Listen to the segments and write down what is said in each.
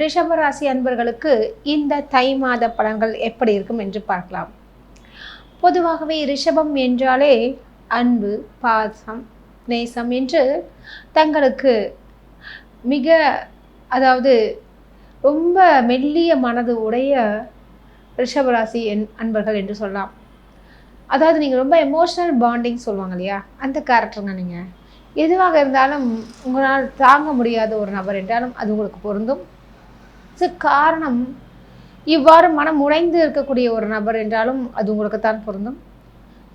ரிஷபராசி அன்பர்களுக்கு இந்த தை மாத பலன்கள் எப்படி இருக்கும் என்று பார்க்கலாம். பொதுவாகவே ரிஷபம் என்றாலே அன்பு பாசம் நேசம் என்று தங்களுக்கு மிக அதாவது ரொம்ப மெல்லிய மனது உடைய ரிஷபராசி என் அன்பர்கள் என்று சொல்லலாம். அதாவது நீங்கள் ரொம்ப எமோஷ்னல் பாண்டிங் சொல்லுவாங்க இல்லையா? அந்த கேரக்டருங்க நீங்கள் எதுவாக இருந்தாலும் உங்களால் தாங்க முடியாத ஒரு நபர் என்றாலும் அது உங்களுக்கு பொருந்தும். ஸோ காரணம் இவ்வாறு மனம் உடைந்து இருக்கக்கூடிய ஒரு நபர் என்றாலும் அது உங்களுக்கு தான் பொருந்தும்.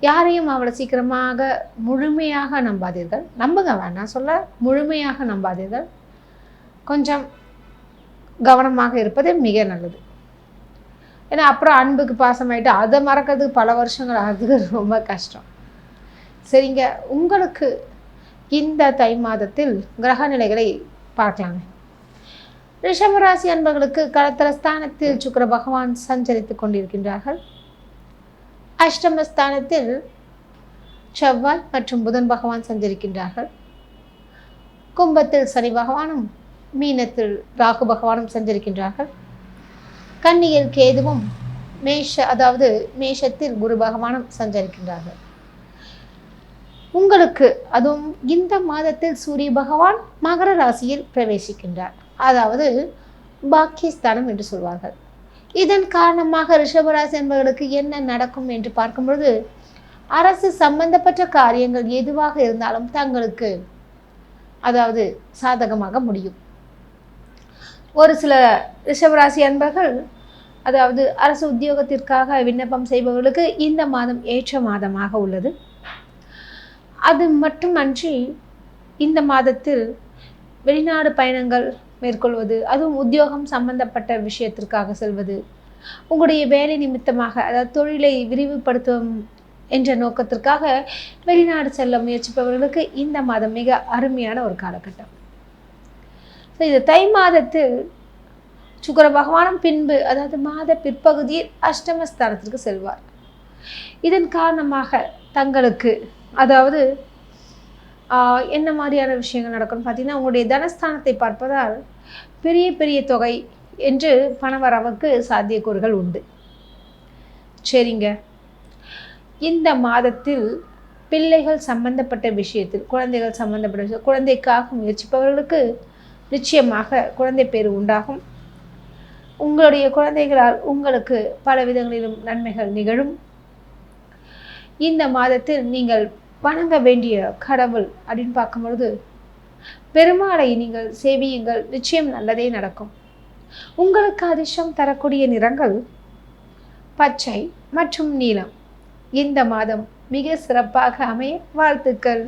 யாரையும் அவ்வளோ சீக்கிரமாக முழுமையாக நம்பாதீர்கள். நம்புங்க வேண்டாம் சொல்ல முழுமையாக நம்பாதீர்கள். கொஞ்சம் கவனமாக இருப்பது மிக நல்லது. ஏன்னா அப்புறம் அன்புக்கு பாசமாயிட்டு அதை மறக்கிறதுக்கு பல வருஷங்கள் ஆகுது ரொம்ப கஷ்டம். சரிங்க உங்களுக்கு இந்த தை மாதத்தில் கிரக நிலைகளை பார்க்கலாங்க ரிஷபராசி அன்பர்களுக்கு களத்திர ஸ்தானத்தில் சுக்கிர பகவான் சஞ்சரித்துக் கொண்டிருக்கின்றார்கள். அஷ்டமஸ்தானத்தில் செவ்வாய் மற்றும் புதன் பகவான் சஞ்சரிக்கின்றார்கள். கும்பத்தில் சனி பகவானும் மீனத்தில் ராகு பகவானும் சஞ்சரிக்கின்றார்கள். கன்னியில் கேதுவும் மேஷ அதாவது மேஷத்தில் குரு பகவானும் சஞ்சரிக்கின்றார்கள். உங்களுக்கு அதுவும் இந்த மாதத்தில் சூரிய பகவான் மகர ராசியில் பிரவேசிக்கின்றார். அதாவது பாக்கியஸ்தானம் என்று சொல்வார்கள். இதன் காரணமாக ரிஷபராசி என்பவர்களுக்கு என்ன நடக்கும் என்று பார்க்கும்பொழுது அரசு சம்பந்தப்பட்ட காரியங்கள் எதுவாக இருந்தாலும் தங்களுக்கு அதாவது சாதகமாக முடியும். ஒரு சில ரிஷபராசி அன்பர்கள் அதாவது அரசு உத்தியோகத்திற்காக விண்ணப்பம் செய்பவர்களுக்கு இந்த மாதம் ஏற்ற மாதமாக உள்ளது. அது மட்டுமன்றி இந்த மாதத்தில் வெளிநாடு பயணங்கள் மேற்கொள்வது அதுவும் உத்தியோகம் சம்பந்தப்பட்ட விஷயத்திற்காக செல்வது. உங்களுடைய வேலை நிமித்தமாக அதாவது தொழிலை விரிவுபடுத்தும் என்ற நோக்கத்திற்காக வெளிநாடு செல்ல முயற்சிப்பவர்களுக்கு இந்த மாதம் மிக அருமையான ஒரு காலகட்டம். ஸோ இது தை மாதத்தில் சுக்கர பகவானும் பின்பு அதாவது மாத பிற்பகுதியில் அஷ்டமஸ்தானத்திற்கு செல்வார். இதன் காரணமாக தங்களுக்கு அதாவது என்ன மாதிரியான விஷயங்கள் நடக்கும்னு பார்த்தீங்கன்னா உங்களுடைய தனஸ்தானத்தை பார்ப்பதால் பெரிய பெரிய தொகை என்று பணவரவுக்கு சாத்தியக்கூறுகள் உண்டு. சரிங்க. இந்த மாதத்தில் பிள்ளைகள் சம்பந்தப்பட்ட விஷயத்தில் குழந்தைகள் சம்பந்தப்பட்ட விஷயம் குழந்தைக்காக முயற்சிப்பவர்களுக்கு நிச்சயமாக குழந்தை பேர் உண்டாகும். உங்களுடைய குழந்தைகளால் உங்களுக்கு பல விதங்களிலும் நன்மைகள் நிகழும். இந்த மாதத்தில் நீங்கள் வணங்க வேண்டிய கடவுள் அப்படின்னு பார்க்கும்பொழுது பெருமாளை நீங்கள் சேவியுங்கள். நிச்சயம் நல்லதே நடக்கும். உங்களுக்கு அதிர்ஷ்டம் தரக்கூடிய நிறங்கள் பச்சை மற்றும் நீலம். இந்த மாதம் மிக சிறப்பாக அமைய வாழ்த்துக்கள்.